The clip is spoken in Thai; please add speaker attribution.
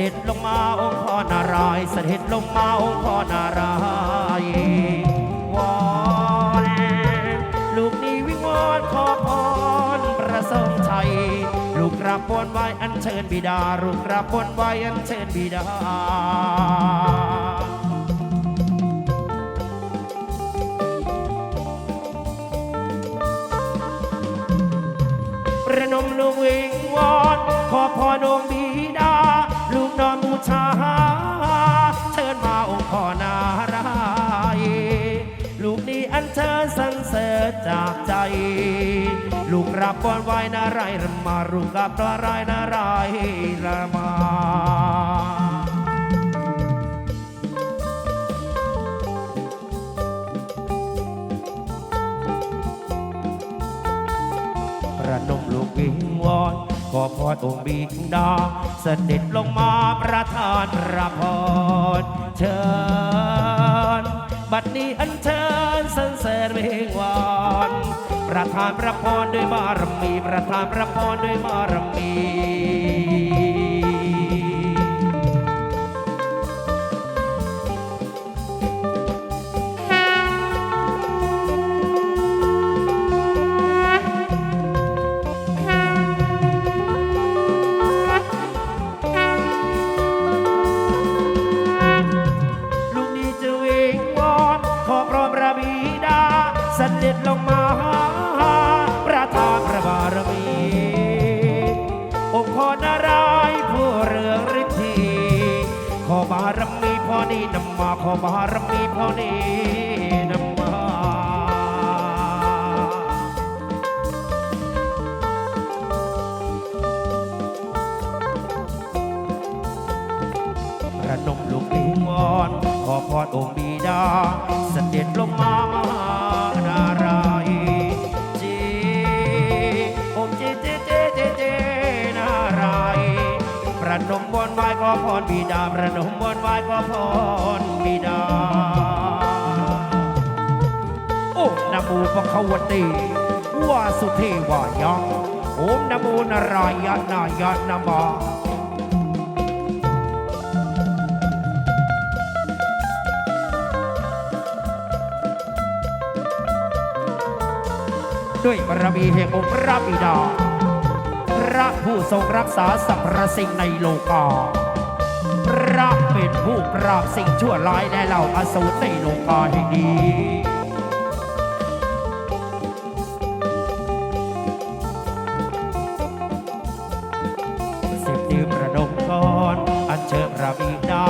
Speaker 1: ด็จลงมาองค์พ่อนารายเสด็จลงมาองค์พ่อนาราย วอนลูกนี้วิงวอนขอพรประสงค์ชัย ลูกกราบบนไหวอันเชิญบิดา ลูกกราบบนไหวอันเชิญบิดาประนมลูกวิงวอนขอพรองค์บิดา ชา เชิญมาองค์พ่อนารายลูกนี้อันเชิญสรรเสริญจากใจ ลูกรับบอนไหว้นารายรมาลูกกับนารายนารายรมา ประนมลูกวิง อนขอพรองค์บิดาเสด็จลงมาประทานพระพรเชิญ บัดนี้อันเชิญสันเสริญเวงวอนประทานพระพรด้วยบารมี ประทานพระพรด้วยบารมี รมีพ่อนีนำมาขอบารมีพ่อนีนำมาระนมลูกวิงวอนขอพรองค์บิดาเสด็จลงมา ระนมบนไหว้ขอพรบิดาประนมบนไหว้ขอพรบิดา โอ้นะโมปะคะวตีวาสุเทวายะโอมนะโมนารายะนายะนะมาด้วยบารมีแห่งองค์พระบิดา ระผู้ทรงรักษาสรรพสิ่งในโลกาพระเป็นผู้ปราบสิ่งชั่วร้ายและเหล่าอสูรในโลกาแห่งนี้สิบนิ้วประดมก่อนอันเชิญพระบิดา